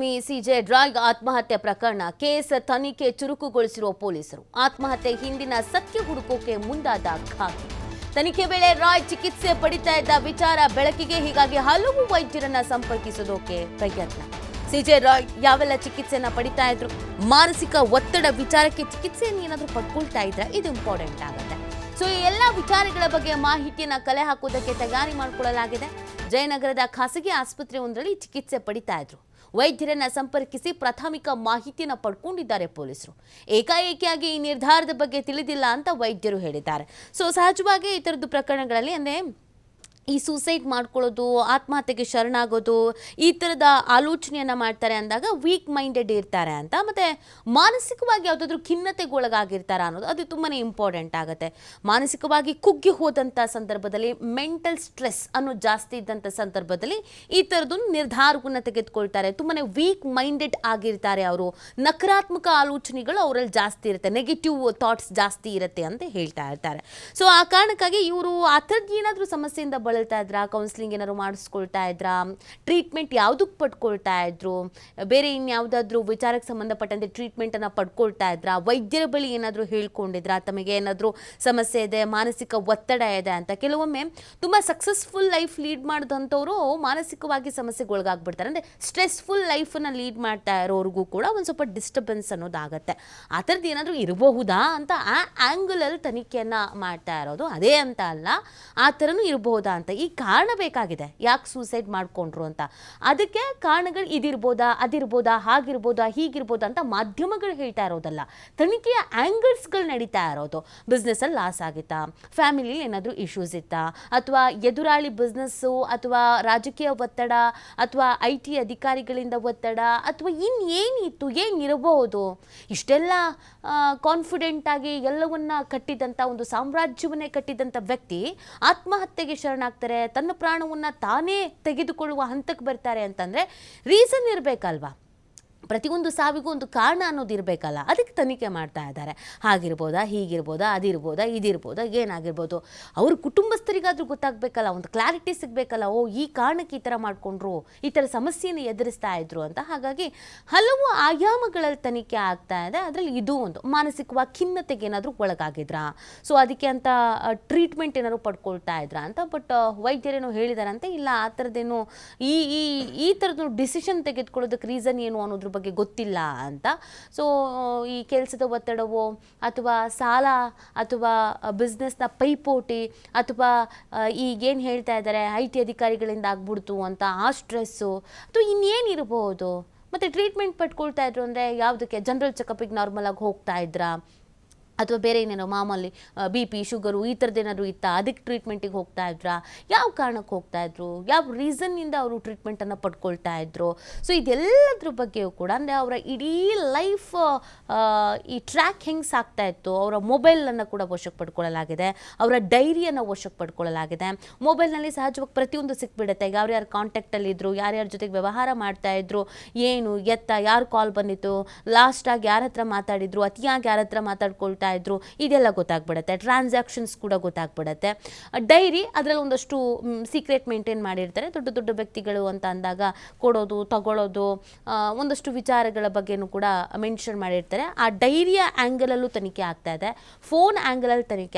CJ drag ಆತ್ಮಹತ್ಯೆ ಪ್ರಕರಣ case ತನಿಖೆ ಚುರುಕುಗೊಳಿಸಿರುವ ಪೊಲೀಸರು. ಆತ್ಮಹತ್ಯೆ ಹಿಂದಿನ ಸತ್ಯ ಹುಡುಕೋಕೆ ಮುಂದಾದ ಖಾಕಿ. ತನಿಖೆ ವೇಳೆ ರಾಯ್ ಚಿಕಿತ್ಸೆ ಪಡಿತಾ ಇದ್ದ ವಿಚಾರ ಬೆಳಕಿಗೆ ಹೀಗಾಗಿ ಹಲವು ವೈದ್ಯರನ್ನ ಸಂಪರ್ಕಿಸೋದಕ್ಕೆ ಪ್ರಯತ್ನ. ಸಿಜೆ ರಾಯ್ ಯಾವೆಲ್ಲ ಚಿಕಿತ್ಸೆಯನ್ನ ಪಡಿತಾ ಇದ್ರು? ಮಾನಸಿಕ ಒತ್ತಡ ವಿಚಾರಕ್ಕೆ ಚಿಕಿತ್ಸೆಯನ್ನು ಏನಾದರೂ ಪಡ್ಕೊಳ್ತಾ ಇದ್ರೆ? ಇದು ಇಂಪಾರ್ಟೆಂಟ್ ಆಗುತ್ತೆ. ಸೊ ಈ ಎಲ್ಲ ವಿಚಾರಗಳ ಬಗ್ಗೆ ಮಾಹಿತಿಯನ್ನ ಕಲೆ ಹಾಕೋದಕ್ಕೆ ತಯಾರಿ ಮಾಡಿಕೊಳ್ಳಲಾಗಿದೆ. ಜಯನಗರದ ಖಾಸಗಿ ಆಸ್ಪತ್ರೆಯೊಂದರಲ್ಲಿ ಚಿಕಿತ್ಸೆ ಪಡಿತಾ ಇದ್ರು. ವೈದ್ಯರನ್ನ ಸಂಪರ್ಕಿಸಿ ಪ್ರಾಥಮಿಕ ಮಾಹಿತಿಯನ್ನ ಪಡ್ಕೊಂಡಿದ್ದಾರೆ ಪೊಲೀಸರು. ಏಕಾಏಕಿಯಾಗಿ ಈ ನಿರ್ಧಾರದ ಬಗ್ಗೆ ತಿಳಿದಿಲ್ಲ ಅಂತ ವೈದ್ಯರು ಹೇಳಿದ್ದಾರೆ. ಸೊ ಸಹಜವಾಗಿ ಈ ಥರದ್ದು ಪ್ರಕರಣಗಳಲ್ಲಿ ಅಂದರೆ ಈ ಸೂಸೈಡ್ ಮಾಡ್ಕೊಳ್ಳೋದು, ಆತ್ಮಹತ್ಯೆಗೆ ಶರಣಾಗೋದು, ಈ ಥರದ ಆಲೋಚನೆಯನ್ನು ಮಾಡ್ತಾರೆ ಅಂದಾಗ ವೀಕ್ ಮೈಂಡೆಡ್ ಇರ್ತಾರೆ ಅಂತ. ಮತ್ತು ಮಾನಸಿಕವಾಗಿ ಯಾವುದಾದ್ರೂ ಖಿನ್ನತೆಗೊಳಗಾಗಿರ್ತಾರ ಅನ್ನೋದು ಅದು ತುಂಬಾ ಇಂಪಾರ್ಟೆಂಟ್ ಆಗುತ್ತೆ. ಮಾನಸಿಕವಾಗಿ ಕುಗ್ಗಿ ಹೋದಂಥ ಸಂದರ್ಭದಲ್ಲಿ ಮೆಂಟಲ್ ಸ್ಟ್ರೆಸ್ ಅನ್ನೋದು ಜಾಸ್ತಿ ಇದ್ದಂಥ ಸಂದರ್ಭದಲ್ಲಿ ಈ ಥರದ್ದೊಂದು ನಿರ್ಧಾರವನ್ನು ತೆಗೆದುಕೊಳ್ತಾರೆ. ತುಂಬಾ ವೀಕ್ ಮೈಂಡೆಡ್ ಆಗಿರ್ತಾರೆ ಅವರು. ನಕಾರಾತ್ಮಕ ಆಲೋಚನೆಗಳು ಅವರಲ್ಲಿ ಜಾಸ್ತಿ ಇರುತ್ತೆ. ನೆಗೆಟಿವ್ ಥಾಟ್ಸ್ ಜಾಸ್ತಿ ಇರುತ್ತೆ ಅಂತ ಹೇಳ್ತಾ ಇರ್ತಾರೆ. ಸೊ ಆ ಕಾರಣಕ್ಕಾಗಿ ಇವರು ಆ ಥರದ್ದು ಏನಾದರೂ ಸಮಸ್ಯೆಯಿಂದ ಬಳಲ್ತಾ ಇದ್ರಾ? ಕೌನ್ಸಿಲಿಂಗ್ ಏನಾದ್ರು ಮಾಡಿಸ್ಕೊಳ್ತಾ ಇದ್ರಾ? ಟ್ರೀಟ್ಮೆಂಟ್ ಯಾವುದಕ್ಕೆ ಪಡ್ಕೊಳ್ತಾ ಇದ್ರು? ಬೇರೆ ಇನ್ಯಾವುದಾದ್ರೂ ವಿಚಾರಕ್ಕೆ ಸಂಬಂಧಪಟ್ಟಂತೆ ಟ್ರೀಟ್ಮೆಂಟನ್ನು ಪಡ್ಕೊಳ್ತಾ ಇದ್ರಾ? ವೈದ್ಯರ ಬಳಿ ಏನಾದರೂ ಹೇಳ್ಕೊಂಡಿದ್ರಾ? ತಮಗೆ ಏನಾದರೂ ಸಮಸ್ಯೆ ಇದೆ, ಮಾನಸಿಕ ಒತ್ತಡ ಇದೆ ಅಂತ. ಕೆಲವೊಮ್ಮೆ ತುಂಬ ಸಕ್ಸಸ್ಫುಲ್ ಲೈಫ್ ಲೀಡ್ ಮಾಡಿದಂಥವ್ರು ಮಾನಸಿಕವಾಗಿ ಸಮಸ್ಯೆಗೊಳಗಾಗ್ಬಿಡ್ತಾರೆ. ಅಂದರೆ ಸ್ಟ್ರೆಸ್ಫುಲ್ ಲೈಫನ್ನು ಲೀಡ್ ಮಾಡ್ತಾ ಇರೋರಿಗೂ ಕೂಡ ಒಂದು ಸ್ವಲ್ಪ ಡಿಸ್ಟರ್ಬೆನ್ಸ್ ಅನ್ನೋದಾಗತ್ತೆ. ಆ ಥರದ್ದು ಏನಾದರೂ ಇರಬಹುದಾ ಅಂತ ಆ ಆ್ಯಂಗಲಲ್ಲಿ ತನಿಖೆಯನ್ನು ಮಾಡ್ತಾ ಇರೋದು. ಅದೇ ಅಂತ ಅಲ್ಲ, ಆ ಥರನೂ ಇರಬಹುದಾ ಅಂತ ಈ ಕಾರಣ ಬೇಕಾಗಿದೆ. ಯಾಕೆ ಸೂಸೈಡ್ ಮಾಡ್ಕೊಂಡ್ರು ಅಂತ. ಅದಕ್ಕೆ ಕಾರಣಗಳು ಇದಿರ್ಬೋದಾ, ಅದಿರ್ಬೋದಾ, ಹಾಗಿರ್ಬೋದಾ, ಹೀಗಿರ್ಬೋದಾ ಅಂತ ಮಾಧ್ಯಮಗಳು ಹೇಳ್ತಾ ಇರೋದಲ್ಲ. ತನಿಖೆಯ ಆ್ಯಂಗಲ್ಸ್ಗಳು ನಡೀತಾ ಇರೋದು. ಬಿಸ್ನೆಸ್ಸಲ್ಲಿ ಲಾಸ್ ಆಗಿತ್ತಾ? ಫ್ಯಾಮಿಲಿಲಿ ಏನಾದರೂ ಇಶ್ಯೂಸ್ ಇತ್ತಾ? ಅಥವಾ ಎದುರಾಳಿ ಬಿಸ್ನೆಸ್ಸು ಅಥವಾ ರಾಜಕೀಯ ಒತ್ತಡ, ಅಥವಾ ಐ ಟಿ ಅಧಿಕಾರಿಗಳಿಂದ ಒತ್ತಡ, ಅಥವಾ ಇನ್ನೇನಿತ್ತು, ಏನಿರಬಹುದು? ಇಷ್ಟೆಲ್ಲ ಕಾನ್ಫಿಡೆಂಟ್ ಆಗಿ ಎಲ್ಲವನ್ನ ಕಟ್ಟಿದಂಥ ಒಂದು ಸಾಮ್ರಾಜ್ಯವನ್ನೇ ಕಟ್ಟಿದಂಥ ವ್ಯಕ್ತಿ ಆತ್ಮಹತ್ಯೆಗೆ ಶರಣಾಗ್ತಾರೆ ತನ್ನ ಪ್ರಾಣವನ್ನು ತಾನೇ ತೆಗೆದುಕೊಳ್ಳುವ ಹಂತಕ್ಕೆ ಬರ್ತಾರೆ ಅಂತಂದರೆ ರೀಸನ್ ಇರಬೇಕಲ್ವಾ? ಪ್ರತಿಯೊಂದು ಸಾವಿಗೂ ಒಂದು ಕಾರಣ ಅನ್ನೋದು ಇರಬೇಕಲ್ಲ, ಅದಕ್ಕೆ ತನಿಖೆ ಮಾಡ್ತಾ ಇದ್ದಾರೆ. ಹಾಗಿರ್ಬೋದಾ, ಹೀಗಿರ್ಬೋದಾ, ಅದಿರ್ಬೋದಾ, ಇದಿರ್ಬೋದಾ, ಏನಾಗಿರ್ಬೋದು? ಅವ್ರ ಕುಟುಂಬಸ್ಥರಿಗಾದರೂ ಗೊತ್ತಾಗಬೇಕಲ್ಲ, ಒಂದು ಕ್ಲಾರಿಟಿ ಸಿಗಬೇಕಲ್ಲ, ಓ, ಈ ಕಾರಣಕ್ಕೆ ಈ ಥರ ಮಾಡಿಕೊಂಡ್ರು, ಈ ಥರ ಸಮಸ್ಯೆಯನ್ನು ಎದುರಿಸ್ತಾ ಇದ್ರು ಅಂತ. ಹಾಗಾಗಿ ಹಲವು ಆಯಾಮಗಳಲ್ಲಿ ತನಿಖೆ ಆಗ್ತಾ ಇದೆ, ಅದರಲ್ಲಿ ಇದು ಒಂದು. ಮಾನಸಿಕವಾಗಿ ಖಿನ್ನತೆಗೆ ಏನಾದರೂ ಒಳಗಾಗಿದ್ರಾ? ಸೊ ಅದಕ್ಕೆ ಅಂತ ಟ್ರೀಟ್ಮೆಂಟ್ ಏನಾದ್ರು ಪಡ್ಕೊಳ್ತಾ ಇದ್ರಾ ಅಂತ? ಬಟ್ ವೈದ್ಯರೇನೋ ಹೇಳಿದಾರಂತೆ, ಇಲ್ಲ, ಆ ಥರದ್ದೇನು ಈ ಈ ಈ ಥರದ್ದು ಡಿಸಿಷನ್ ತೆಗೆದುಕೊಳ್ಳೋದಕ್ಕೆ ರೀಸನ್ ಏನು ಅನ್ನೋದ್ರ ಬಗ್ಗೆ ಗೊತ್ತಿಲ್ಲ ಅಂತ. ಸೊ ಈ ಕೆಲಸದ ಒತ್ತಡವೋ ಅಥವಾ ಸಾಲ ಅಥವಾ ಬಿಸ್ನೆಸ್ನ ಪೈಪೋಟಿ ಅಥವಾ ಈಗೇನು ಹೇಳ್ತಾ ಇದ್ದಾರೆ ಐ ಟಿ ಅಧಿಕಾರಿಗಳಿಂದ ಆಗ್ಬಿಡ್ತು ಅಂತ ಆ ಸ್ಟ್ರೆಸ್ಸು ಅಥವಾ ಇನ್ನೇನಿರ್ಬೋದು. ಮತ್ತು ಟ್ರೀಟ್ಮೆಂಟ್ ಪಡ್ಕೊಳ್ತಾ ಇದ್ರು ಅಂದರೆ ಯಾವುದಕ್ಕೆ? ಜನರಲ್ ಚೆಕಪ್ಪಿಗೆ ನಾರ್ಮಲಾಗಿ ಹೋಗ್ತಾ ಇದ್ರಾ? ಅಥವಾ ಬೇರೆ ಏನೇನೋ ಮಾಮೂಲಿ ಬಿ ಪಿ ಶುಗರು ಈ ಥರದ್ದೇನಾದರೂ ಇತ್ತಾ? ಅದಕ್ಕೆ ಟ್ರೀಟ್ಮೆಂಟಿಗೆ ಹೋಗ್ತಾ ಇದ್ರಾ? ಯಾವ ಕಾರಣಕ್ಕೆ ಹೋಗ್ತಾ ಇದ್ರು? ಯಾವ ರೀಸನ್ನಿಂದ ಅವರು ಟ್ರೀಟ್ಮೆಂಟನ್ನು ಪಡ್ಕೊಳ್ತಾ ಇದ್ರು? ಸೊ ಇದೆಲ್ಲದ್ರ ಬಗ್ಗೆಯೂ ಕೂಡ, ಅಂದರೆ ಅವರ ಇಡೀ ಲೈಫ್ ಈ ಟ್ರ್ಯಾಕ್ ಹೆಂಗೆ ಸಾಕ್ತಾ ಇತ್ತು, ಅವರ ಮೊಬೈಲನ್ನು ಕೂಡ ವಶಕ್ಕೆ ಪಡ್ಕೊಳ್ಳಲಾಗಿದೆ ಅವರ ಡೈರಿಯನ್ನು ವಶಕ್ಕೆ ಪಡ್ಕೊಳ್ಳಲಾಗಿದೆ ಮೊಬೈಲ್ನಲ್ಲಿ ಸಹಜವಾಗಿ ಪ್ರತಿಯೊಂದು ಸಿಕ್ಬಿಡುತ್ತೆ. ಯಾರ್ಯಾರು ಕಾಂಟ್ಯಾಕ್ಟಲ್ಲಿ ಇದ್ರು ಯಾರ್ಯಾರ ಜೊತೆಗೆ ವ್ಯವಹಾರ ಮಾಡ್ತಾ ಇದ್ರು, ಏನು, ಎತ್ತ, ಯಾರು ಕಾಲ್ ಬಂದಿತ್ತು? ಲಾಸ್ಟಾಗಿ ಯಾರ ಹತ್ರ ಮಾತಾಡಿದ್ರು? ಅತಿಯಾಗಿ ಯಾರ ಹತ್ರ ಮಾತಾಡ್ಕೊಳ್ತಾ ಇದ್ರು, ಇದೆಲ್ಲ ಗೊತ್ತಾಗ್ಬಿಡುತ್ತೆ. ಟ್ರಾನ್ಸಾಕ್ಷನ್ಸ್ ಕೂಡ ಗೊತ್ತಾಗ್ಬಿಡುತ್ತೆ. ಡೈರಿ ಅದರಲ್ಲಿ ಒಂದಷ್ಟು ಸೀಕ್ರೆಟ್ ಮೇಂಟೈನ್ ಮಾಡಿರ್ತಾರೆ. ದೊಡ್ಡ ದೊಡ್ಡ ವ್ಯಕ್ತಿಗಳು ಅಂತ ಅಂದಾಗ ಕೊಡೋದು ತಗೊಳ್ಳೋದು ಒಂದಷ್ಟು ವಿಚಾರಗಳ ಬಗ್ಗೆನೂ ಕೂಡ ಮೆನ್ಷನ್ ಮಾಡಿರ್ತಾರೆ. ಆ ಡೈರಿಯ ಆ್ಯಂಗಲಲ್ಲೂ ತನಿಖೆ ಆಗ್ತಾ ಇದೆ. ಫೋನ್ ಆ್ಯಂಗಲಲ್ಲಿ ತನಿಖೆ